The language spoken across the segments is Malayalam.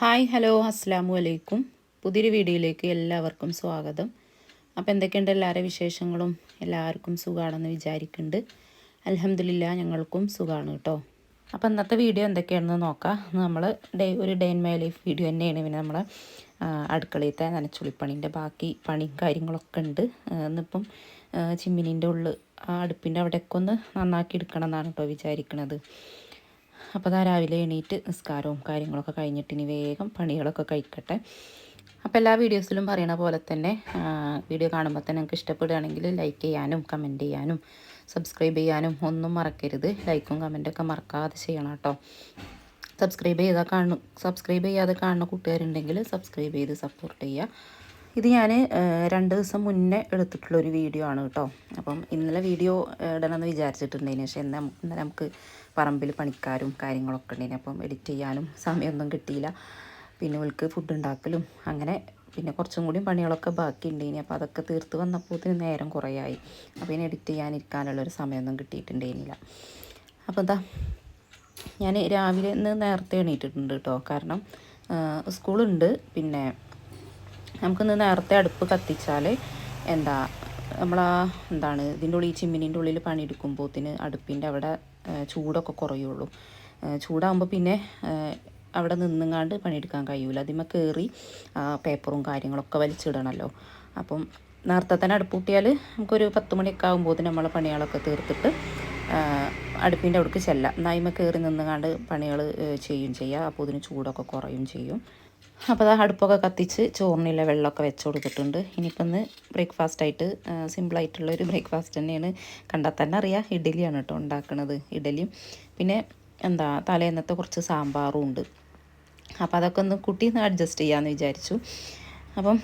ഹായ് ഹലോ അസ്സാമു അലൈക്കും. പുതിയൊരു വീഡിയോയിലേക്ക് എല്ലാവർക്കും സ്വാഗതം. അപ്പോൾ എന്തൊക്കെയുണ്ട് എല്ലാവരുടെ വിശേഷങ്ങളും? എല്ലാവർക്കും സുഖമാണെന്ന് വിചാരിക്കുന്നുണ്ട്. അലഹമില്ല ഞങ്ങൾക്കും സുഖമാണ് കേട്ടോ. അപ്പോൾ ഇന്നത്തെ വീഡിയോ എന്തൊക്കെയാണെന്ന് നോക്കാം. നമ്മൾ ഡേ ഒരു day in my life video തന്നെയാണ്. പിന്നെ നമ്മളെ അടുക്കളയിലത്തെ നനച്ചുളിപ്പണീന്റെ ബാക്കി പണിയും കാര്യങ്ങളൊക്കെ ഉണ്ട്. ഇന്നിപ്പം ചിമ്മിനീന്റെ ഉള്ളിൽ ആ അടുപ്പിന്റെ അവിടെയൊക്കെ ഒന്ന് നന്നാക്കി എടുക്കണം എന്നാണ് കേട്ടോ വിചാരിക്കണത്. അപ്പോൾ അതാ രാവിലെ എണീറ്റ് നിസ്കാരവും കാര്യങ്ങളൊക്കെ കഴിഞ്ഞിട്ട് ഇനി വേഗം പണികളൊക്കെ കഴിക്കട്ടെ. അപ്പോൾ എല്ലാ വീഡിയോസിലും പറയണ പോലെ തന്നെ വീഡിയോ കാണുമ്പോൾ തന്നെ നിങ്ങൾക്ക് ഇഷ്ടപ്പെടുകയാണെങ്കിൽ ലൈക്ക് ചെയ്യാനും കമന്റ് ചെയ്യാനും സബ്സ്ക്രൈബ് ചെയ്യാനും ഒന്നും മറക്കരുത്. ലൈക്കും കമന്റൊക്കെ മറക്കാതെ ചെയ്യണം കേട്ടോ. സബ്സ്ക്രൈബ് ചെയ്താൽ കാണു സബ്സ്ക്രൈബ് ചെയ്യാതെ കാണുന്ന കൂട്ടുകാരുണ്ടെങ്കിൽ സബ്സ്ക്രൈബ് ചെയ്ത് സപ്പോർട്ട് ചെയ്യുക ഇത് ഞാൻ രണ്ട് ദിവസം മുന്നേ എടുത്തിട്ടുള്ളൊരു വീഡിയോ ആണ് കേട്ടോ. അപ്പം ഇന്നലെ വീഡിയോ ഇടണമെന്ന് വിചാരിച്ചിട്ടുണ്ടായിന്. പക്ഷേ എന്നാൽ നമുക്ക് പറമ്പിൽ പണിക്കാരും കാര്യങ്ങളൊക്കെ ഉണ്ടായിരുന്നു അപ്പം എഡിറ്റ് ചെയ്യാനും സമയമൊന്നും കിട്ടിയില്ല. പിന്നെ ഓൾക്ക് ഫുഡ് ഉണ്ടാക്കലും അങ്ങനെ പിന്നെ കുറച്ചും കൂടി പണികളൊക്കെ ബാക്കി ഉണ്ടായിനി അപ്പോൾ അതൊക്കെ തീർത്ത് വന്നപ്പോൾ നേരം കുറേയായി. അപ്പോൾ ഇനി എഡിറ്റ് ചെയ്യാനിരിക്കാനുള്ളൊരു സമയമൊന്നും കിട്ടിയിട്ടുണ്ടായിരുന്നില്ല അപ്പോൾ എന്താ ഞാൻ രാവിലെ ഇന്ന് നേരത്തെ എണീറ്റിട്ടുണ്ട് കേട്ടോ കാരണം സ്കൂളുണ്ട്. പിന്നെ നമുക്കിന്ന് നേരത്തെ അടുപ്പ് കത്തിച്ചാൽ എന്താ നമ്മളാ എന്താണ് ഇതിന്റെ ഉള്ളിൽ ചിമ്മിനീന്റെ ഉള്ളിൽ പണിയെടുക്കുമ്പോഴത്തിന് അടുപ്പിന്റെ അവിടെ ചൂടൊക്കെ കുറയുള്ളൂ. ചൂടാകുമ്പോൾ പിന്നെ അവിടെ നിന്നുങ്ങാണ്ട് പണിയെടുക്കാൻ കഴിയൂല. അതിമ കയറി പേപ്പറും കാര്യങ്ങളൊക്കെ വലിച്ചിടണമല്ലോ അപ്പം നേരത്തെ തന്നെ അടുപ്പ് കൂട്ടിയാൽ നമുക്കൊരു പത്ത് മണിയൊക്കെ ആകുമ്പോൾ നമ്മളെ പണികളൊക്കെ തീർത്തിട്ട് അടുപ്പിന്റെ അവിടേക്ക് ചെല്ലാം. നായ്മ കയറി നിന്നുകാണ്ട് പണികൾ ചെയ്യും ചെയ്യുക അപ്പോൾ ഇതിന് ചൂടൊക്കെ കുറയും ചെയ്യും. അപ്പോൾ അത് അടുപ്പൊക്കെ കത്തിച്ച് ചോറിനുള്ള വെള്ളമൊക്കെ വെച്ച് കൊടുത്തിട്ടുണ്ട്. ഇനിയിപ്പോൾ ഇന്ന് ബ്രേക്ക്ഫാസ്റ്റ് ആയിട്ട് സിമ്പിളായിട്ടുള്ള ഒരു ബ്രേക്ക്ഫാസ്റ്റ് തന്നെയാണ്. കണ്ടാൽ തന്നെ അറിയാം ഇഡലിയാണ് കേട്ടോ ഉണ്ടാക്കുന്നത് ഇഡലിയും പിന്നെ എന്താ തലേന്നത്തെ കുറച്ച് സാമ്പാറും ഉണ്ട്. അപ്പോൾ അതൊക്കെ ഒന്ന് കുട്ടി അഡ്ജസ്റ്റ് ചെയ്യാമെന്ന് വിചാരിച്ചു. അപ്പം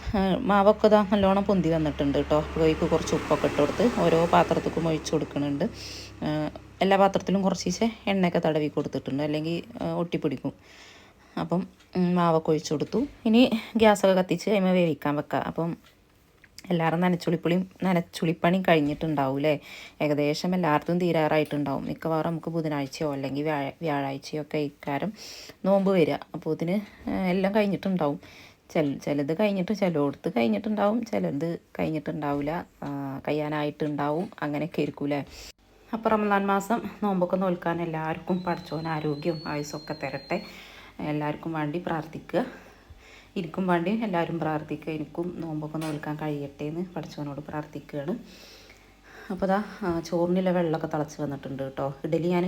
മാവൊക്കെ ഇതാ നല്ലോണം പൊന്തി വന്നിട്ടുണ്ട് കേട്ടോ അപ്പോഴേക്ക് കുറച്ച് ഉപ്പൊക്കെ ഇട്ട് കൊടുത്ത് ഓരോ പാത്രത്തേക്കും ഒഴിച്ചു കൊടുക്കുന്നുണ്ട് എല്ലാ പാത്രത്തിലും കുറച്ചീശെ എണ്ണയൊക്കെ തടവി കൊടുത്തിട്ടുണ്ട്. അല്ലെങ്കിൽ ഒട്ടിപ്പിടിക്കും. അപ്പം മാവൊക്കെ ഒഴിച്ച് കൊടുത്തു. ഇനി ഗ്യാസൊക്കെ കത്തിച്ച് അതിമ വേവിക്കാൻ വെക്കാം. അപ്പം എല്ലാവരും നനച്ചുളിപ്പുളിയും നനച്ചുളിപ്പണി കഴിഞ്ഞിട്ടുണ്ടാവും അല്ലേ ഏകദേശം എല്ലായിടത്തും തീരാറായിട്ടുണ്ടാവും. മിക്കവാറും നമുക്ക് ബുധനാഴ്ചയോ അല്ലെങ്കിൽ വ്യാഴ വ്യാഴാഴ്ചയോ ഒക്കെ ഇക്കാരം നോമ്പ് വരിക. അപ്പോൾ ഇതിന് എല്ലാം കഴിഞ്ഞിട്ടുണ്ടാവും. ചില ചിലത് കഴിഞ്ഞിട്ട് ചിലയിടത്ത് കഴിഞ്ഞിട്ടുണ്ടാവും. ചിലത് കഴിഞ്ഞിട്ടുണ്ടാവില്ല. കഴിയാനായിട്ടുണ്ടാവും. അങ്ങനെയൊക്കെ ആയിരിക്കും അല്ലേ അപ്പോൾ റമദാൻ മാസം നോമ്പൊക്കെ നോൽക്കാൻ എല്ലാവർക്കും പഠിച്ചോൻ ആരോഗ്യവും ആയുസ്സൊക്കെ തരട്ടെ. എല്ലാവർക്കും വേണ്ടി പ്രാർത്ഥിക്കുക. എനിക്കും വേണ്ടി എല്ലാവരും പ്രാർത്ഥിക്കുക. എനിക്കും നോമ്പൊക്കെ നോൽക്കാൻ കഴിയട്ടെ എന്ന് പഠിച്ചവനോട് പ്രാർത്ഥിക്കുകയാണ്. അപ്പോൾ അതാ ചോറിനുള്ള വെള്ളമൊക്കെ തിളച്ച് വന്നിട്ടുണ്ട് കേട്ടോ. ഇഡലി ഞാൻ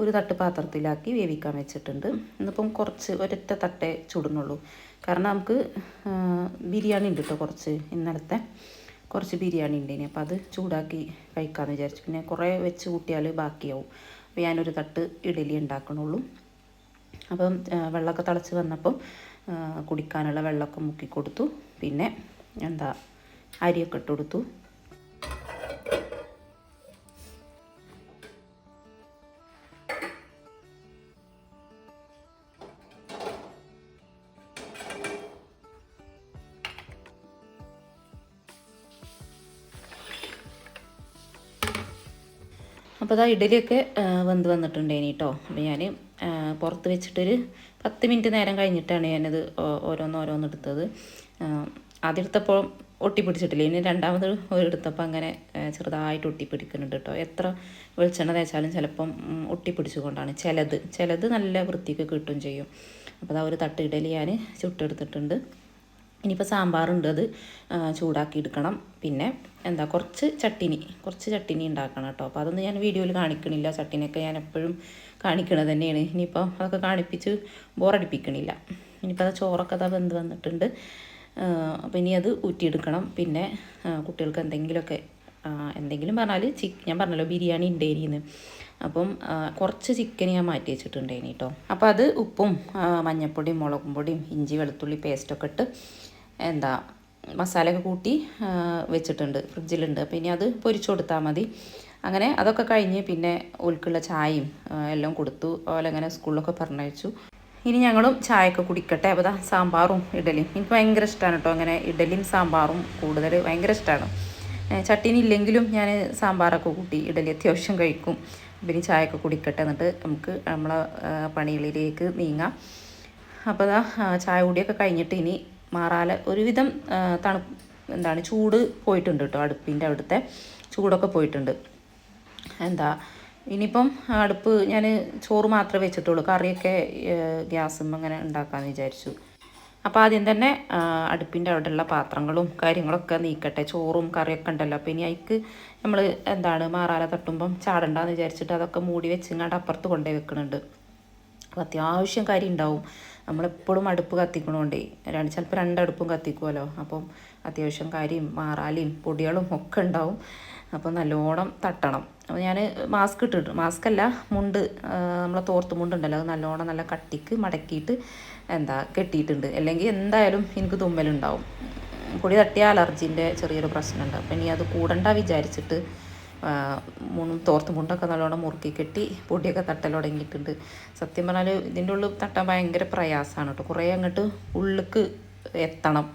ഒരു തട്ട് പാത്രത്തിലാക്കി വേവിക്കാൻ വെച്ചിട്ടുണ്ട്. ഇന്നിപ്പം കുറച്ച് ഒരൊറ്റ തട്ടേ ചുടുന്നുള്ളൂ. കാരണം നമുക്ക് ബിരിയാണി ഉണ്ട് കേട്ടോ കുറച്ച് ഇന്നലത്തെ. കുറച്ച് ബിരിയാണി ഉണ്ട് ഇനി. അപ്പോൾ അത് ചൂടാക്കി കഴിക്കാമെന്ന് വിചാരിച്ചു. പിന്നെ കുറേ വെച്ച് കൂട്ടിയാൽ ബാക്കിയാവും. അപ്പോൾ ഞാനൊരു തട്ട് ഇഡലി ഉണ്ടാക്കണുള്ളൂ. അപ്പം വെള്ളമൊക്കെ തിളച്ച് വന്നപ്പം കുടിക്കാനുള്ള വെള്ളമൊക്കെ മുക്കി കൊടുത്തു. പിന്നെ എന്താ അരിയൊക്കെ ഇട്ട് കൊടുത്തു. അപ്പോൾ അതാ ഇഡലിയൊക്കെ വെന്ത് വന്നിട്ടുണ്ടേനി കേട്ടോ അപ്പോൾ ഞാൻ പുറത്ത് വെച്ചിട്ടൊരു പത്ത് മിനിറ്റ് നേരം കഴിഞ്ഞിട്ടാണ് ഞാനത് ഓ- ഓരോന്ന് ഓരോന്ന് എടുത്തത് അതെടുത്തപ്പോൾ ഒട്ടിപ്പിടിച്ചിട്ടില്ല. ഇനി രണ്ടാമത് എടുത്തപ്പോൾ അങ്ങനെ ചെറുതായിട്ട് ഒട്ടിപ്പിടിക്കുന്നുണ്ട് കേട്ടോ. എത്ര വെളിച്ചെണ്ണ തേച്ചാലും ചിലപ്പം ഒട്ടിപ്പിടിച്ചുകൊണ്ടാണ്. ചിലത് ചിലത് നല്ല വൃത്തിക്ക് കിട്ടും ചെയ്യും. അപ്പോൾ അതാ ഒരു തട്ട് ഇഡലി ഞാൻ ചുട്ടെടുത്തിട്ടുണ്ട്. ഇനിയിപ്പോൾ സാമ്പാറുണ്ട് അത് ചൂടാക്കി എടുക്കണം പിന്നെ എന്താ കുറച്ച് ചട്ടിനി കുറച്ച് ചട്ടിനി ഉണ്ടാക്കണം കേട്ടോ. അപ്പോൾ അതൊന്നും ഞാൻ വീഡിയോയിൽ കാണിക്കണില്ല. ചട്ടിനിയൊക്കെ ഞാൻ എപ്പോഴും കാണിക്കണത് തന്നെയാണ്. ഇനിയിപ്പോൾ അതൊക്കെ കാണിപ്പിച്ച് ബോറടിപ്പിക്കണില്ല. ഇനിയിപ്പോൾ അത് ചോറൊക്കെ അതാ വെന്ത് വന്നിട്ടുണ്ട്. അപ്പോൾ ഇനി അത് ഊറ്റിയെടുക്കണം. പിന്നെ കുട്ടികൾക്ക് എന്തെങ്കിലുമൊക്കെ എന്തെങ്കിലും പറഞ്ഞാൽ ചിക്ക് ഞാൻ പറഞ്ഞല്ലോ ബിരിയാണി ഉണ്ടേരിന്ന് അപ്പം കുറച്ച് ചിക്കൻ ഞാൻ മാറ്റി വെച്ചിട്ടുണ്ടേനി കേട്ടോ. അപ്പോൾ അത് ഉപ്പും മഞ്ഞൾപ്പൊടിയും മുളകും പൊടിയും ഇഞ്ചി വെളുത്തുള്ളി പേസ്റ്റൊക്കെ ഇട്ട് എന്താ മസാലയൊക്കെ കൂട്ടി വെച്ചിട്ടുണ്ട് ഫ്രിഡ്ജിലുണ്ട്. അപ്പോൾ ഇനി അത് പൊരിച്ചു കൊടുത്താൽ മതി. അങ്ങനെ അതൊക്കെ കഴിഞ്ഞ് പിന്നെ ഓൽക്കുള്ള ചായയും എല്ലാം കൊടുത്തു. അതുപോലെ അങ്ങനെ സ്കൂളിലൊക്കെ പറഞ്ഞയച്ചു. ഇനി ഞങ്ങളും ചായയൊക്കെ കുടിക്കട്ടെ. അപ്പോൾ സാമ്പാറും ഇഡലിയും. എനിക്ക് ഭയങ്കര ഇഷ്ടമാണ് കേട്ടോ അങ്ങനെ ഇഡലിയും സാമ്പാറും കൂടുതൽ ഭയങ്കര ഇഷ്ടമാണ് ചട്ടിനി ഇല്ലെങ്കിലും ഞാൻ സാമ്പാറൊക്കെ കൂട്ടി ഇഡലി അത്യാവശ്യം കഴിക്കും. പിന്നെ ചായയൊക്കെ കുടിക്കട്ടെ എന്നിട്ട് നമുക്ക് നമ്മളെ പണികളിലേക്ക് നീങ്ങാം. അപ്പോൾ ചായ കൂടിയൊക്കെ കഴിഞ്ഞിട്ട് ഇനി മാറാല ഒരുവിധം തണു എന്താണ് ചൂട് പോയിട്ടുണ്ട് കേട്ടോ അടുപ്പിന്റെ അവിടുത്തെ. ചൂടൊക്കെ പോയിട്ടുണ്ട്. എന്താ ഇനിയിപ്പം അടുപ്പ് ഞാൻ ചോറ് മാത്രമേ വെച്ചിട്ടുള്ളൂ. കറിയൊക്കെ ഗ്യാസും അങ്ങനെ ഉണ്ടാക്കാമെന്ന് വിചാരിച്ചു. അപ്പോൾ ആദ്യം തന്നെ അടുപ്പിന്റെ അവിടെയുള്ള പാത്രങ്ങളും കാര്യങ്ങളൊക്കെ നീക്കട്ടെ. ചോറും കറിയൊക്കെ ഉണ്ടല്ലോ. അപ്പോൾ ഇനി അതിക്ക് നമ്മൾ എന്താണ് മാറാല തട്ടുമ്പം ചാടണ്ടെന്ന് വിചാരിച്ചിട്ട് അതൊക്കെ മൂടി വെച്ചിങ്ങാണ്ട് അപ്പുറത്ത് കൊണ്ടുപോയി വെക്കുന്നുണ്ട് അപ്പോൾ അത്യാവശ്യം കാര്യം ഉണ്ടാവും നമ്മളെപ്പോഴും അടുപ്പ് കത്തിക്കണോണ്ടേ. രണ്ട് ചിലപ്പോൾ രണ്ടടുപ്പും കത്തിക്കുമല്ലോ അപ്പം അത്യാവശ്യം കാര്യം മാറാലിയും പൊടികളും ഒക്കെ ഉണ്ടാവും. അപ്പോൾ നല്ലോണം തട്ടണം. അപ്പോൾ ഞാൻ മാസ്ക് ഇട്ടിട്ട് മാസ്ക് അല്ല മുണ്ട് നമ്മളെ തോർത്ത് മുണ്ടുണ്ടല്ലോ. അത് നല്ലോണം നല്ല കട്ടിക്ക് മടക്കിയിട്ട് എന്താ കെട്ടിയിട്ടുണ്ട്. അല്ലെങ്കിൽ എന്തായാലും എനിക്ക് തുമ്മലുണ്ടാവും. പൊടി തട്ടിയ അലർജീന്റെ ചെറിയൊരു പ്രശ്നമുണ്ട്. അപ്പം ഇനി അത് കൂടണ്ട വിചാരിച്ചിട്ട് മുണ്ടും തോർത്ത് മുണ്ടൊക്കെ നല്ലോണം മുറുക്കി കെട്ടി പൊടിയൊക്കെ തട്ടൽ തുടങ്ങിയിട്ടുണ്ട്. സത്യം പറഞ്ഞാൽ ഇതിന്റെ ഉള്ളിൽ തട്ടാൻ ഭയങ്കര പ്രയാസമാണ് കേട്ടോ കുറേ അങ്ങോട്ട് ഉള്ളിക്ക് എത്തണം.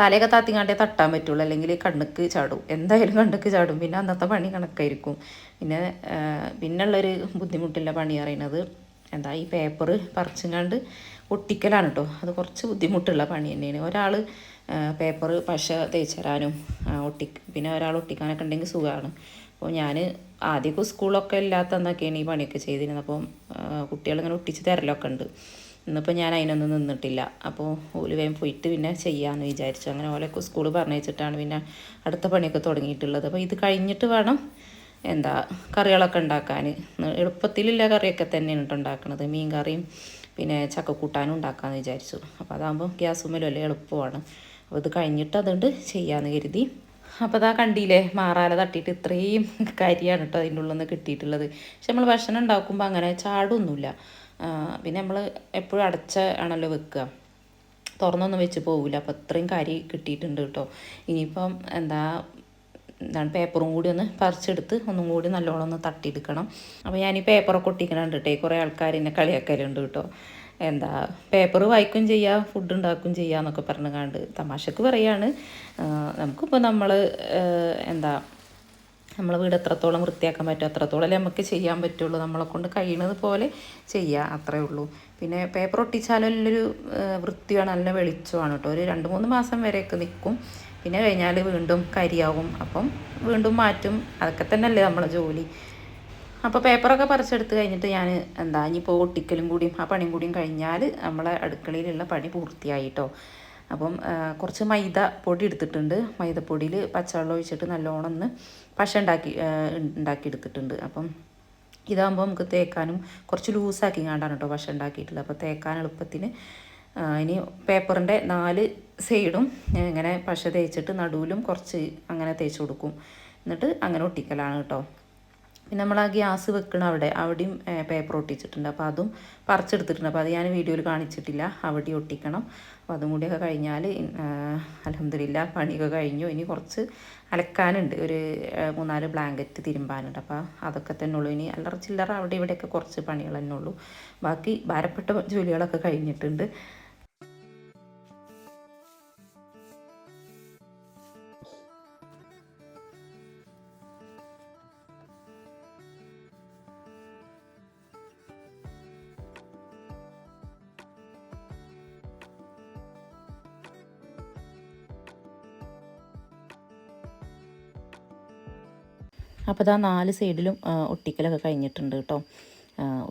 തലയൊക്കെ താത്തിങ്ങാണ്ടേ തട്ടാൻ പറ്റുള്ളൂ. അല്ലെങ്കിൽ കണ്ണുക്ക് ചാടും. എന്തായാലും കണ്ണുക്ക് ചാടും. പിന്നെ അന്നത്തെ പണി കണക്കായിരിക്കും. പിന്നെ പിന്നെ പിന്നുള്ളൊരു ബുദ്ധിമുട്ടില്ല പണി അറിയണത് എന്താ ഈ പേപ്പർ പറിച്ചുങ്ങാണ്ട് ഒട്ടിക്കലാണ് കേട്ടോ അത് കുറച്ച് ബുദ്ധിമുട്ടുള്ള പണി തന്നെയാണ്. ഒരാൾ പേപ്പർ പശ തേച്ച് തരാനും ഒട്ടി പിന്നെ ഒരാൾ ഒട്ടിക്കാനൊക്കെ ഉണ്ടെങ്കിൽ സുഖമാണ്. അപ്പോൾ ഞാൻ ആദ്യമൊക്കെ സ്കൂളൊക്കെ ഇല്ലാത്ത എന്നൊക്കെയാണ് ഈ പണിയൊക്കെ ചെയ്തിരുന്നത്. അപ്പം കുട്ടികളിങ്ങനെ ഒട്ടിച്ച് തരലൊക്കെ ഉണ്ട്. ഇന്നിപ്പോൾ ഞാൻ അതിനൊന്നും നിന്നിട്ടില്ല. അപ്പോൾ ഓൽ വേഗം പോയിട്ട് പിന്നെ ചെയ്യാമെന്ന് വിചാരിച്ചു. അങ്ങനെ ഓലൊക്കെ സ്കൂൾ പറഞ്ഞയച്ചിട്ടാണ് പിന്നെ അടുത്ത പണിയൊക്കെ തുടങ്ങിയിട്ടുള്ളത്. അപ്പോൾ ഇത് കഴിഞ്ഞിട്ട് വേണം എന്താ കറികളൊക്കെ ഉണ്ടാക്കാൻ. എളുപ്പത്തിലുള്ള കറിയൊക്കെ തന്നെയാണ് ഉണ്ടാക്കുന്നത് മീൻ കറിയും പിന്നെ ചക്കക്കൂട്ടാനും ഉണ്ടാക്കാമെന്ന് വിചാരിച്ചു. അപ്പോൾ അതാകുമ്പോൾ ഗ്യാസുമ്മലും അല്ലേ എളുപ്പമാണ്. അപ്പോൾ ഇത് കഴിഞ്ഞിട്ട് അതുകൊണ്ട് ചെയ്യാമെന്ന് കരുതി. അപ്പോൾ അതാ കണ്ടില്ലേ മാറാല തട്ടിയിട്ട് ഇത്രയും കരിയാണ് കേട്ടോ അതിന്റെ ഉള്ളിൽ നിന്ന് കിട്ടിയിട്ടുള്ളത്. പക്ഷെ നമ്മൾ ഭക്ഷണം ഉണ്ടാക്കുമ്പോൾ അങ്ങനെ ചാടൊന്നുമില്ല പിന്നെ നമ്മൾ എപ്പോഴും അടച്ച ആണല്ലോ വെക്കുക. തുറന്നൊന്നും വെച്ച് പോകില്ല അപ്പോൾ അത്രയും കരി കിട്ടിയിട്ടുണ്ട് കേട്ടോ. ഇനിയിപ്പം എന്താ എന്താണ് പേപ്പറും കൂടി ഒന്ന് പറിച്ചെടുത്ത് ഒന്നും കൂടി നല്ലോണം ഒന്ന് തട്ടിയെടുക്കണം. അപ്പോൾ ഞാൻ ഈ പേപ്പറൊക്കെ ഒട്ടിക്കണുണ്ട് കേട്ടോ കുറേ ആൾക്കാർ എന്നെ കളിയാക്കലുണ്ട് കേട്ടോ. എന്താ പേപ്പർ വായിക്കുകയും ചെയ്യുക ഫുഡ് ഉണ്ടാക്കുകയും ചെയ്യുക എന്നൊക്കെ പറഞ്ഞു കണ്ട് തമാശക്ക് പറയാണ്. നമുക്കിപ്പോൾ നമ്മൾ എന്താ നമ്മളെ വീട് എത്രത്തോളം വൃത്തിയാക്കാൻ പറ്റും അത്രത്തോളം നമുക്ക് ചെയ്യാൻ പറ്റുള്ളൂ നമ്മളെ കൊണ്ട് കഴിയുന്നത് പോലെ ചെയ്യുക അത്രേ ഉള്ളൂ. പിന്നെ പേപ്പർ ഒട്ടിച്ചാലും നല്ലൊരു വൃത്തിയാണ് നല്ല വെളിച്ചമാണ് കേട്ടോ. ഒരു രണ്ട് മൂന്ന് മാസം വരെയൊക്കെ നിൽക്കും പിന്നെ കഴിഞ്ഞാൽ വീണ്ടും കരിയാവും അപ്പം വീണ്ടും മാറ്റും. അതൊക്കെ തന്നെയല്ലേ നമ്മളെ ജോലി. അപ്പോൾ പേപ്പറൊക്കെ പറിച്ചെടുത്ത് കഴിഞ്ഞിട്ട് ഞാൻ എന്താ ഇനിയിപ്പോൾ ഒട്ടിക്കലും കൂടിയും ആ പണിയും കൂടിയും കഴിഞ്ഞാൽ നമ്മളെ അടുക്കളയിലുള്ള പണി പൂർത്തിയായിട്ടോ. അപ്പം കുറച്ച് മൈദ പൊടി എടുത്തിട്ടുണ്ട്. മൈദപ്പൊടിയിൽ പച്ചവെള്ളം ഒഴിച്ചിട്ട് നല്ലോണം ഒന്ന് പശ ഉണ്ടാക്കി ഉണ്ടാക്കി എടുത്തിട്ടുണ്ട് അപ്പം ഇതാകുമ്പോൾ നമുക്ക് തേക്കാനും കുറച്ച് ലൂസാക്കി കാണ്ടാണ് കേട്ടോ പശ ഉണ്ടാക്കിയിട്ടുള്ളത്. അപ്പോൾ തേക്കാൻ എളുപ്പത്തിന് ഇനി പേപ്പറിന്റെ നാല് സൈഡും ഇങ്ങനെ പശ തേച്ചിട്ട് നടുവിലും കുറച്ച് അങ്ങനെ തേച്ച് കൊടുക്കും. എന്നിട്ട് അങ്ങനെ ഒട്ടിക്കലാണ് കേട്ടോ. പിന്നെ നമ്മൾ ആ ഗ്യാസ് വെക്കണ അവിടെ അവിടെയും പേപ്പർ ഒട്ടിച്ചിട്ടുണ്ട്. അപ്പോൾ അതും പറിച്ചെടുത്തിട്ടുണ്ട്. അപ്പോൾ അത് ഞാൻ വീഡിയോയിൽ കാണിച്ചിട്ടില്ല. അവിടെ ഒട്ടിക്കണം. അപ്പോൾ അതും കൂടിയൊക്കെ കഴിഞ്ഞാൽ അലഹമില്ല പണിയൊക്കെ കഴിഞ്ഞു. ഇനി കുറച്ച് അലക്കാനുണ്ട്. ഒരു മൂന്നാൽ ബ്ലാങ്കറ്റ് തിരുമ്പാനുണ്ട്. അപ്പോൾ അതൊക്കെ തന്നെ ഉള്ളൂ. ഇനി അല്ലറ ചില്ലറ അവിടെ ഇവിടെയൊക്കെ കുറച്ച് പണികൾ തന്നെ ഉള്ളൂ. ബാക്കി ഭാരപ്പെട്ട ജോലികളൊക്കെ കഴിഞ്ഞിട്ടുണ്ട്. അപ്പോൾ ഇതാ നാല് സൈഡിലും ഒട്ടിക്കലൊക്കെ കഴിഞ്ഞിട്ടുണ്ട് കേട്ടോ.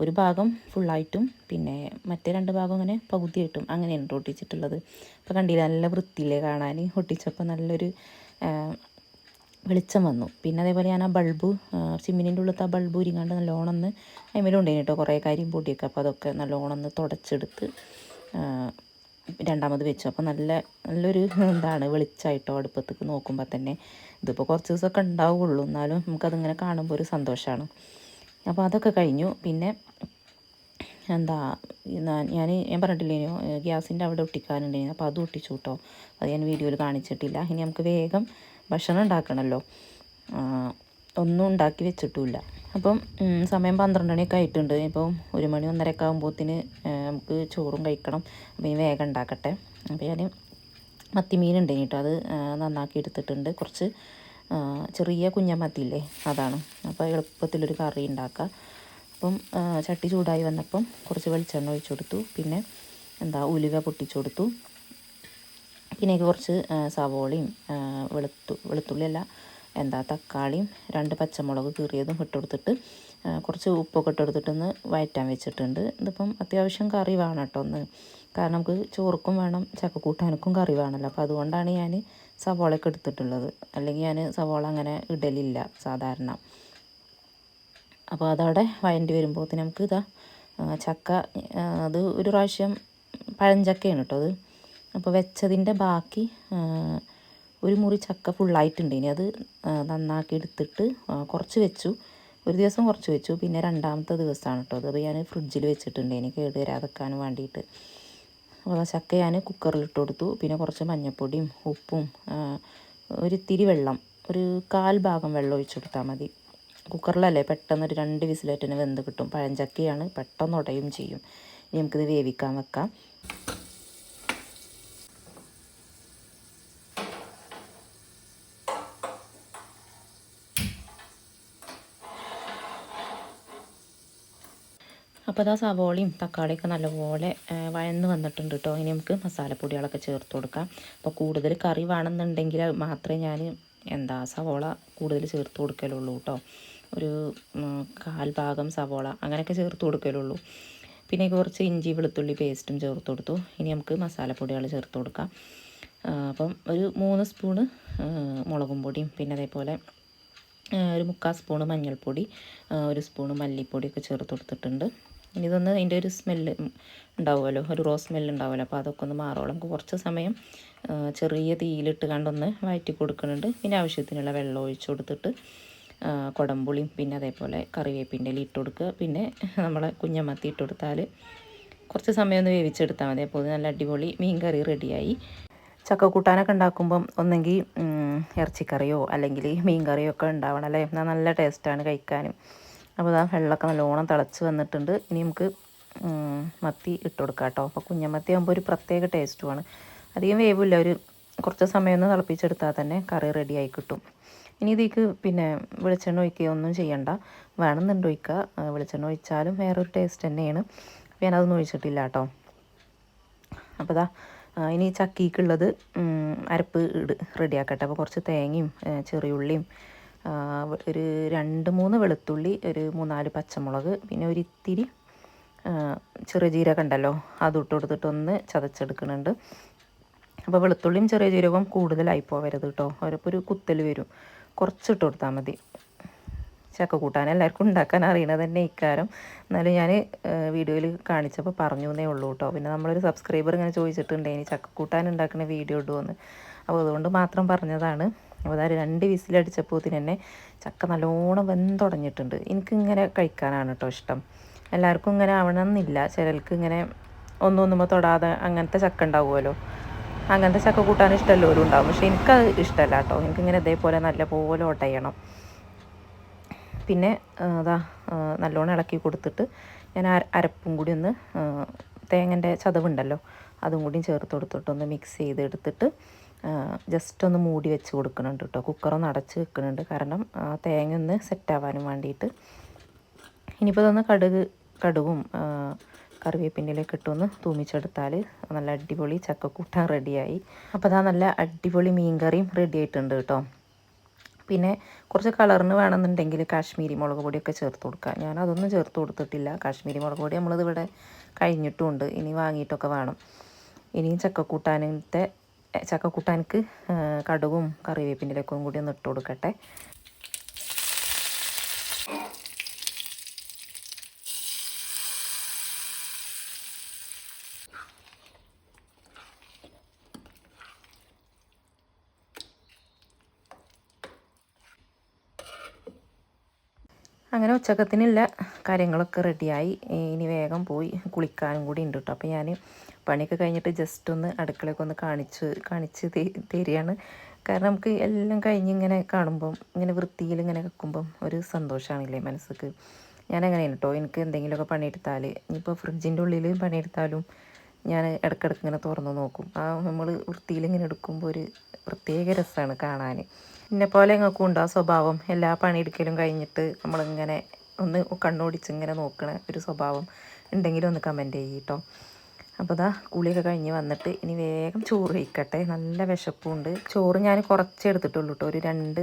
ഒരു ഭാഗം ഫുള്ളായിട്ടും പിന്നെ മറ്റേ രണ്ട് ഭാഗം അങ്ങനെ പകുതിയായിട്ടും അങ്ങനെയാണ് ട്ടോ ഒട്ടിച്ചിട്ടുള്ളത്. അപ്പോൾ കണ്ടില്ല നല്ല വൃത്തിയില്ലേ കാണാൻ ഒട്ടിച്ചപ്പോൾ നല്ലൊരു വെളിച്ചം വന്നു. പിന്നെ അതേപോലെ ഞാൻ ആ ബൾബ് ചിമ്മിനിന്റെ ഉള്ളത്തെ ആ ബൾബ് ഉരിങ്ങാണ്ട് നല്ലോണമെന്ന് അതിമേലുണ്ടായിരുന്നു കേട്ടോ. കുറേ കാര്യം പൊടിയൊക്കെ അപ്പോൾ അതൊക്കെ നല്ലോണമെന്ന് തുടച്ചെടുത്ത് രണ്ടാമത് വെച്ചു. അപ്പോൾ നല്ല നല്ലൊരു എന്താണ് വെളിച്ചമായിട്ടോ അടുപ്പത്തേക്ക് നോക്കുമ്പോൾ തന്നെ. ഇതിപ്പോൾ കുറച്ച് ദിവസമൊക്കെ ഉണ്ടാവുകയുള്ളൂ എന്നാലും നമുക്കതിങ്ങനെ കാണുമ്പോൾ ഒരു സന്തോഷമാണ് അപ്പോൾ അതൊക്കെ കഴിഞ്ഞു. പിന്നെ എന്താ ഞാൻ ഞാൻ പറഞ്ഞിട്ടില്ലേനോ ഗ്യാസിന്റെ അവിടെ ഒട്ടിക്കാനുണ്ടായിരുന്നു. അപ്പോൾ അത് ഒട്ടിച്ചു കേട്ടോ അത് ഞാൻ വീഡിയോയിൽ കാണിച്ചിട്ടില്ല. ഇനി നമുക്ക് വേഗം ഭക്ഷണം ഉണ്ടാക്കണമല്ലോ ഒന്നും ഉണ്ടാക്കി വെച്ചിട്ടുമില്ല. അപ്പം സമയം പന്ത്രണ്ട് മണിയൊക്കെ ആയിട്ടുണ്ട്. ഇപ്പം ഒരു മണി ഒന്നരയൊക്കെ ആകുമ്പോഴത്തേന് നമുക്ക് ചോറും കഴിക്കണം. മീൻ ഇനി വേഗം ഉണ്ടാക്കട്ടെ. അപ്പോൾ ഞാൻ മത്തിമീൻ ഉണ്ട് കേട്ടോ അത് നന്നാക്കി എടുത്തിട്ടുണ്ട്. കുറച്ച് ചെറിയ കുഞ്ഞമത്തിയില്ലേ അതാണ്. അപ്പോൾ എളുപ്പത്തിലൊരു കറി ഉണ്ടാക്കുക അപ്പം ചട്ടി ചൂടായി വന്നപ്പം കുറച്ച് വെളിച്ചെണ്ണ ഒഴിച്ചു കൊടുത്തു. പിന്നെ എന്താ ഉലുവ പൊട്ടിച്ചു കൊടുത്തു. പിന്നെ കുറച്ച് സവോളയും വെളുത്തു വെളുത്തുള്ളിയല്ല എന്താ തക്കാളിയും രണ്ട് പച്ചമുളക് കീറിയതും ഇട്ടുകൊടുത്തിട്ട് കുറച്ച് ഉപ്പൊക്കെ ഇട്ട് കൊടുത്തിട്ടൊന്ന് വയറ്റാൻ വെച്ചിട്ടുണ്ട്. ഇതിപ്പം അത്യാവശ്യം കറി വേണം കേട്ടോ ഒന്ന് കാരണം നമുക്ക് ചോറുക്കും വേണം ചക്കക്കൂട്ടാനക്കും കറി വേണമല്ലോ അപ്പോൾ അതുകൊണ്ടാണ് ഞാൻ സവോളയൊക്കെ എടുത്തിട്ടുള്ളത്. അല്ലെങ്കിൽ ഞാൻ സവോള അങ്ങനെ ഇടലില്ല സാധാരണ. അപ്പോൾ അതവിടെ വയണ്ടി വരുമ്പോൾ നമുക്ക് ഇതാ ചക്ക അത് ഒരു പ്രാവശ്യം പഴഞ്ചക്കയാണ് കേട്ടോ അത്. അപ്പോൾ വെച്ചതിന്റെ ബാക്കി ഒരു മുറി ചക്ക ഫുള്ളായിട്ടുണ്ട് ഇനി അത് നന്നാക്കി എടുത്തിട്ട് കുറച്ച് വെച്ചു. ഒരു ദിവസം കുറച്ച് വെച്ചു. പിന്നെ രണ്ടാമത്തെ ദിവസമാണ് കേട്ടോ അത്. ഞാൻ ഫ്രിഡ്ജിൽ വെച്ചിട്ടുണ്ട്. എനിക്ക് കേട് വരാതെക്കാൻ വേണ്ടിയിട്ട് അപ്പോൾ ചക്ക ഞാൻ കുക്കറിൽ ഇട്ട് കൊടുത്തു. പിന്നെ കുറച്ച് മഞ്ഞൾപ്പൊടിയും ഉപ്പും ഒരു തിരി വെള്ളം ഒരു കാൽ ഭാഗം വെള്ളം ഒഴിച്ചു കൊടുത്താൽ മതി. കുക്കറിലല്ലേ പെട്ടെന്ന് ഒരു രണ്ട് തന്നെ വെന്ത് കിട്ടും. പഴഞ്ചക്കയാണ് പെട്ടെന്ന് ഉടയും ചെയ്യും. ഇനി നമുക്കിത് വേവിക്കാൻ വെക്കാം. അപ്പോൾ അതാ സവോളയും തക്കാളിയൊക്കെ നല്ലപോലെ വഴന്ന് വന്നിട്ടുണ്ട് കേട്ടോ ഇനി നമുക്ക് മസാലപ്പൊടികളൊക്കെ ചേർത്ത് കൊടുക്കാം. അപ്പോൾ കൂടുതൽ കറി വേണമെന്നുണ്ടെങ്കിൽ മാത്രമേ ഞാൻ എന്താ സവോള കൂടുതൽ ചേർത്ത് കൊടുക്കലുള്ളൂ കേട്ടോ ഒരു കാൽ ഭാഗം സവോള അങ്ങനെയൊക്കെ ചേർത്ത് കൊടുക്കലുള്ളൂ. പിന്നെ കുറച്ച് ഇഞ്ചി വെളുത്തുള്ളി പേസ്റ്റും ചേർത്ത് കൊടുത്തു. ഇനി നമുക്ക് മസാലപ്പൊടികൾ ചേർത്ത് കൊടുക്കാം. അപ്പം ഒരു മൂന്ന് സ്പൂണ് മുളകും പൊടിയും പിന്നെ അതേപോലെ ഒരു മുക്കാൽ സ്പൂണ് മഞ്ഞൾപ്പൊടി ഒരു സ്പൂണ് മല്ലിപ്പൊടിയൊക്കെ ചേർത്ത് കൊടുത്തിട്ടുണ്ട്. ഇനി ഇതൊന്ന് അതിന്റെ ഒരു സ്മെല്ല് ഉണ്ടാവുമല്ലോ ഒരു റോസ് സ്മെല്ല് ഉണ്ടാവുമല്ലോ. അപ്പോൾ അതൊക്കെ ഒന്ന് മാറോളം. കുറച്ച് സമയം ചെറിയ തീയിലിട്ട് കണ്ടൊന്ന് വഴറ്റി കൊടുക്കുന്നുണ്ട്. പിന്നെ ആവശ്യത്തിനുള്ള വെള്ളം ഒഴിച്ച് കൊടുത്തിട്ട് കുടംപുളിയും പിന്നെ അതേപോലെ കറിവേപ്പിന്റെ ഇല ഇട്ട് കൊടുക്കുക. പിന്നെ നമ്മളെ കുഞ്ഞമത്തി ഇട്ട് കൊടുത്താൽ കുറച്ച് സമയം ഒന്ന് വേവിച്ചെടുത്താൽ മതി. അപ്പോൾ നല്ല അടിപൊളി മീൻ കറി റെഡിയായി. ചക്കക്കൂട്ടാനൊക്കെ ഉണ്ടാക്കുമ്പം ഒന്നെങ്കിൽ ഇറച്ചിക്കറിയോ അല്ലെങ്കിൽ മീൻ കറിയോ ഒക്കെ ഉണ്ടാവണം അല്ലേ? എന്നാൽ നല്ല ടേസ്റ്റാണ് കഴിക്കാനും. അപ്പോൾ ഇതാ വെള്ളമൊക്കെ നല്ലോണം തിളച്ച് വന്നിട്ടുണ്ട്. ഇനി നമുക്ക് മത്തി ഇട്ട് കൊടുക്കാം കേട്ടോ. അപ്പോൾ കുഞ്ഞമത്തി ആകുമ്പോൾ ഒരു പ്രത്യേക ടേസ്റ്റുമാണ് അധികം വേവില്ല. ഒരു കുറച്ച് സമയം ഒന്ന് തിളപ്പിച്ചെടുത്താൽ തന്നെ കറി റെഡിയായി കിട്ടും. ഇനി ഇതിക്ക് പിന്നെ വെളിച്ചെണ്ണ ഒഴിക്കുകയോ ഒന്നും ചെയ്യണ്ട. വേണമെന്നുണ്ട് ഒഴിക്കുക. ആ, വെളിച്ചെണ്ണ ഒഴിച്ചാലും വേറൊരു ടേസ്റ്റ് തന്നെയാണ്. ഞാനതൊന്നും ഒഴിച്ചിട്ടില്ല കേട്ടോ. അപ്പോൾ ഇതാ ഇനി ചക്കിക്കുള്ളത് അരപ്പ് ഇട് റെഡിയാക്കട്ടെ അപ്പോൾ കുറച്ച് തേങ്ങയും ചെറിയുള്ളിയും ആ, ഒരു രണ്ട് മൂന്ന് വെളുത്തുള്ളി ഒരു മൂന്നാൽ പച്ചമുളക് പിന്നെ ഒരു ഇത്തിരി ആ, ചെറിയ ജീരകം ഉണ്ടല്ലോ അത് ഇട്ട് കൊടുത്തിട്ടൊന്ന് ചതച്ചെടുക്കുന്നുണ്ട്. അപ്പോൾ വെളുത്തുള്ളിയും ചെറിയ ജീരകവും കൂടുതലായി പോവരുത് കേട്ടോ. അവരപ്പോൾ ഒരു കുത്തൽ വരും. കുറച്ചിട്ട് കൊടുത്താൽ മതി. ചക്ക കൂട്ടാൻ എല്ലാവർക്കും ഉണ്ടാക്കാൻ അറിയണത് തന്നെ ഇക്കാരം എന്നാലും ഞാൻ വീഡിയോയിൽ കാണിച്ചപ്പോൾ പറഞ്ഞു എന്നേ ഉള്ളൂ കേട്ടോ. പിന്നെ നമ്മളൊരു സബ്സ്ക്രൈബർ ഇങ്ങനെ ചോദിച്ചിട്ടുണ്ട് ഇനി ചക്ക കൂട്ടാൻ ഉണ്ടാക്കുന്ന വീഡിയോ ഇടുമെന്ന് അപ്പോൾ അതുകൊണ്ട് മാത്രം പറഞ്ഞതാണ്. അപ്പോൾ അതായത് രണ്ട് വിസിലടിച്ചപ്പോൾ തന്നെ ചക്ക നല്ലോണം വെന്തുടഞ്ഞിട്ടുണ്ട്. എനിക്കിങ്ങനെ കഴിക്കാനാണ് കേട്ടോ ഇഷ്ടം. എല്ലാവർക്കും ഇങ്ങനെ ആവണമെന്നില്ല. ചിലർക്ക് ഇങ്ങനെ ഒന്നും തൊടാതെ അങ്ങനത്തെ ചക്ക ഉണ്ടാവുമല്ലോ. അങ്ങനത്തെ ചക്ക കൂട്ടാൻ ഇഷ്ടമല്ലോരും ഉണ്ടാവും. പക്ഷേ എനിക്കത് ഇഷ്ടമല്ല കേട്ടോ. എനിക്കിങ്ങനെ ഇതേപോലെ നല്ല പോലെ ഒട്ടയണം. പിന്നെ അതാ നല്ലോണം ഇളക്കി കൊടുത്തിട്ട് ഞാൻ അര- അരപ്പും കൂടി ഒന്ന് തേങ്ങന്റെ ചതവുണ്ടല്ലോ. അതും കൂടി ചേർത്ത് കൊടുത്തിട്ടൊന്ന് മിക്സ് ചെയ്ത് എടുത്തിട്ട് ജസ്റ്റ് ഒന്ന് മൂടി വെച്ച് കൊടുക്കുന്നുണ്ട് കേട്ടോ കുക്കറൊന്ന് അടച്ച് വെക്കുന്നുണ്ട്. കാരണം തേങ്ങ ഒന്ന് സെറ്റാവാനും വേണ്ടിയിട്ട്. ഇനിയിപ്പോൾ ഇതൊന്ന് കടുക് കടുകും കറിവേപ്പിന്റെയിലേക്ക് ഇട്ടൊന്ന് തൂമിച്ചെടുത്താൽ നല്ല അടിപൊളി ചക്കക്കൂട്ടാൻ റെഡിയായി അപ്പോൾ അതാ നല്ല അടിപൊളി മീൻകറിയും റെഡി ആയിട്ടുണ്ട് കേട്ടോ പിന്നെ കുറച്ച് കളറിന് വേണമെന്നുണ്ടെങ്കിൽ കാശ്മീരി മുളക് പൊടിയൊക്കെ ചേർത്ത് കൊടുക്കുക ഞാൻ അതൊന്നും ചേർത്ത് കൊടുത്തിട്ടില്ല. കാശ്മീരി മുളക് പൊടി നമ്മളിത് ഇവിടെ കഴിഞ്ഞിട്ടുമുണ്ട് ഇനി വാങ്ങിയിട്ടൊക്കെ വേണം. ഇനിയും ചക്കക്കൂട്ടാനത്തെ ചക്കക്കൂട്ടാനക്ക് കടുകും കറിവേപ്പിന്റെ ഇലക്കും കൂടി ഒന്ന് ഇട്ട് കൊടുക്കട്ടെ. ഉച്ചക്കത്തിനുള്ള കാര്യങ്ങളൊക്കെ റെഡിയായി ഇനി വേഗം പോയി കുളിക്കാനും കൂടി ഉണ്ട് കേട്ടോ അപ്പോൾ ഞാൻ പണിയൊക്കെ കഴിഞ്ഞിട്ട് ജസ്റ്റ് ഒന്ന് അടുക്കളയൊക്കെ ഒന്ന് കാണിച്ച് കാണിച്ച് തരികയാണ്. കാരണം നമുക്ക് എല്ലാം കഴിഞ്ഞ് ഇങ്ങനെ കാണുമ്പം ഇങ്ങനെ വൃത്തിയിൽ ഇങ്ങനെ വെക്കുമ്പം ഒരു സന്തോഷമാണല്ലേ മനസ്സിക്ക്. ഞാൻ അങ്ങനെയാണ് കേട്ടോ എനിക്ക് എന്തെങ്കിലുമൊക്കെ പണിയെടുത്താൽ ഇനിയിപ്പോൾ ഫ്രിഡ്ജിന്റെ ഉള്ളിൽ പണിയെടുത്താലും ഞാൻ ഇടയ്ക്കിടയ്ക്ക് ഇങ്ങനെ തുറന്ന് നോക്കും. ആ നമ്മൾ വൃത്തിയിൽ ഇങ്ങനെ എടുക്കുമ്പോൾ ഒരു പ്രത്യേക രസമാണ് കാണാൻ എന്നെ പോലെ നിങ്ങൾക്കും ഉണ്ട് ആ സ്വഭാവം? എല്ലാ പണിയെടുക്കലും കഴിഞ്ഞിട്ട് നമ്മളിങ്ങനെ ഒന്ന് കണ്ണോടിച്ച് ഇങ്ങനെ നോക്കണ ഒരു സ്വഭാവം ഉണ്ടെങ്കിലും ഒന്ന് കമന്റ് ചെയ്യ് കേട്ടോ അപ്പോൾ ഇതാ കുളിയൊക്കെ കഴിഞ്ഞ് വന്നിട്ട് ഇനി വേഗം ചോറ് കഴിക്കട്ടെ. നല്ല വിശപ്പുണ്ട്. ചോറ് ഞാൻ കുറച്ച് എടുത്തിട്ടുള്ളൂ കേട്ടോ ഒരു രണ്ട്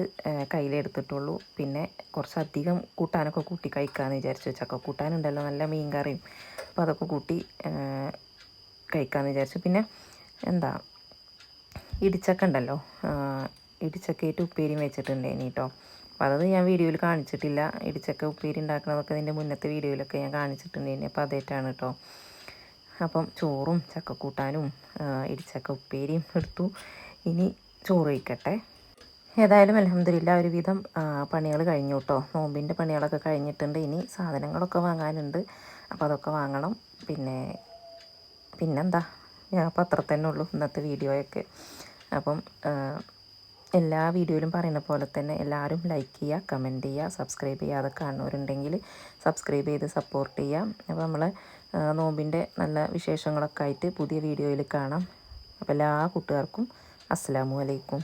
കയ്യിലെടുത്തിട്ടുള്ളൂ പിന്നെ കുറച്ചധികം കൂട്ടാനൊക്കെ കൂട്ടി കഴിക്കാമെന്ന് വിചാരിച്ചു ചക്ക കൂട്ടാനുണ്ടല്ലോ നല്ല മീൻ കറിയും. അപ്പോൾ അതൊക്കെ കൂട്ടി കഴിക്കാമെന്ന് വിചാരിച്ചു. പിന്നെ എന്താ? ഇടിച്ചക്ക ഉണ്ടല്ലോ. ഇടിച്ചക്കയിട്ട് ഉപ്പേരിയും വെച്ചിട്ടുണ്ടായിന് കേട്ടോ അപ്പോൾ അത് ഞാൻ വീഡിയോയിൽ കാണിച്ചിട്ടില്ല. ഇടിച്ചക്ക ഉപ്പേരി ഉണ്ടാക്കുന്നതൊക്കെ ഇതിന്റെ മുന്നത്തെ വീഡിയോയിലൊക്കെ ഞാൻ കാണിച്ചിട്ടുണ്ടായിന് അപ്പോൾ അതേറ്റാണ് കേട്ടോ അപ്പം ചോറും ചക്കക്കൂട്ടാനും ഇടിച്ചക്ക ഉപ്പേരിയും എടുത്തു. ഇനി ചോറ് കഴിക്കട്ടെ. ഏതായാലും അലഹമില്ല ഒരുവിധം പണികൾ കഴിഞ്ഞു കേട്ടോ നോമ്പിന്റെ പണികളൊക്കെ കഴിഞ്ഞിട്ടുണ്ട്. ഇനി സാധനങ്ങളൊക്കെ വാങ്ങാനുണ്ട്. അപ്പോൾ അതൊക്കെ വാങ്ങണം. പിന്നെ പിന്നെന്താ? ഞാൻ അപ്പോൾ അത്ര തന്നെ ഉള്ളൂ ഇന്നത്തെ വീഡിയോയൊക്കെ. അപ്പം എല്ലാ വീഡിയോയിലും പറയുന്ന പോലെ തന്നെ എല്ലാവരും ലൈക്ക് ചെയ്യുക കമന്റ് ചെയ്യുക സബ്സ്ക്രൈബ് ചെയ്യാതെ കാണുന്നവരുണ്ടെങ്കിൽ സബ്സ്ക്രൈബ് ചെയ്ത് സപ്പോർട്ട് ചെയ്യാം അപ്പോൾ നമ്മൾ നോമ്പിന്റെ നല്ല വിശേഷങ്ങളൊക്കെ ആയിട്ട് പുതിയ വീഡിയോയിൽ കാണാം. അപ്പോൾ എല്ലാ കൂട്ടുകാർക്കും അസ്സാമു അലൈക്കും.